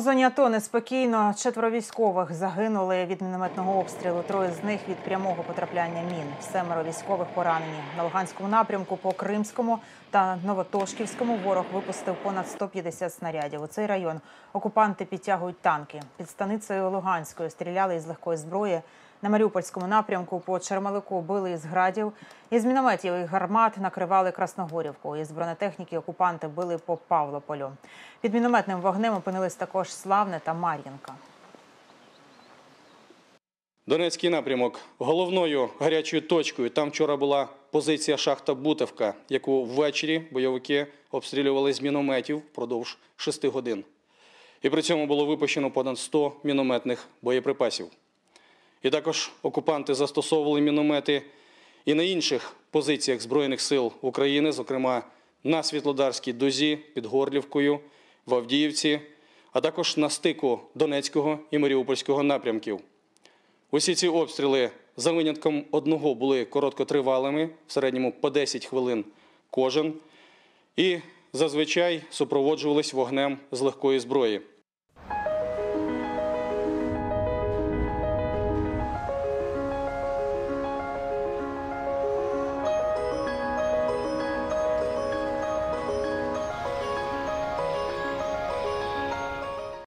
У зоні АТО неспокійно. Четверо військових загинули від мінометного обстрілу. Троє з них від прямого потрапляння мін. Семеро військових поранені. На Луганському напрямку по Кримському та Новотошківському ворог випустив понад 150 снарядів. У цей район окупанти підтягують танки. Під станицею Луганською стріляли із легкої зброї. На Маріупольському напрямку по Чермалику били із градів. Із мінометів і гармат накривали Красногорівку. Із бронетехніки окупанти били по Павлополю. Під мінометним вогнем опинились також Славне та Мар'їнка. Донецький напрямок головною гарячою точкою. Там вчора була позиція шахта Бутовка, яку ввечері бойовики обстрілювали з мінометів впродовж 6 годин. І при цьому було випущено понад 100 мінометних боєприпасів. І також окупанти застосовували міномети і на інших позиціях Збройних сил України, зокрема на Світлодарській дозі під Горлівкою, в Авдіївці, а також на стику Донецького і Маріупольського напрямків. Усі ці обстріли за винятком одного були короткотривалими, в середньому по 10 хвилин кожен, і зазвичай супроводжувались вогнем з легкої зброї.